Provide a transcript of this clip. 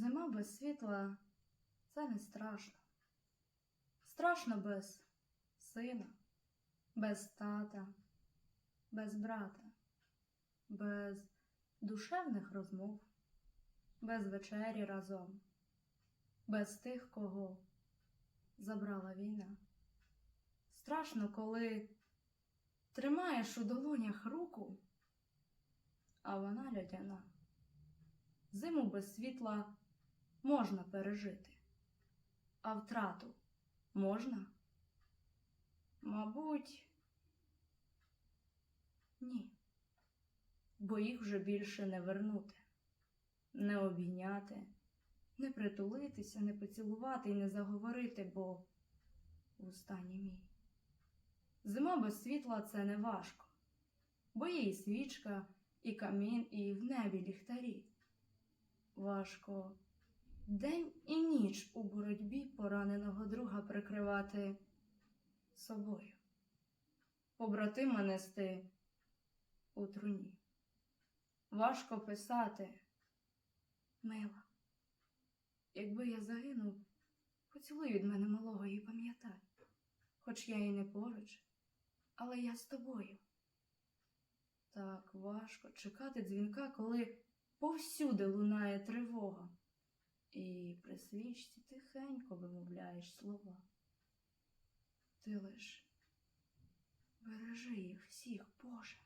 Зима без світла це не страшно. Страшно без сина, без тата, без брата, без душевних розмов, без вечері разом, без тих, кого забрала війна. Страшно, коли тримаєш у долонях руку, а вона льодяна. Зиму без світла можна пережити, а втрату можна? Мабуть, ні, бо їх вже більше не вернути, не обійняти, не притулитися, не поцілувати і не заговорити, бо вуста німі. Зима без світла це не важко, бо є і свічка, і камін, і в небі ліхтарі. Важко день і ніч у боротьбі пораненого друга прикривати собою, побратима нести у труні. Важко писати, мила, якби я загинув, поцілуй від мене малого і пам'ятай, хоч я і не поруч, але я з тобою. Так важко чекати дзвінка, коли повсюди лунає тривога, і при свічці тихенько вимовляєш слова. Ти лиш бережи їх всіх, Боже.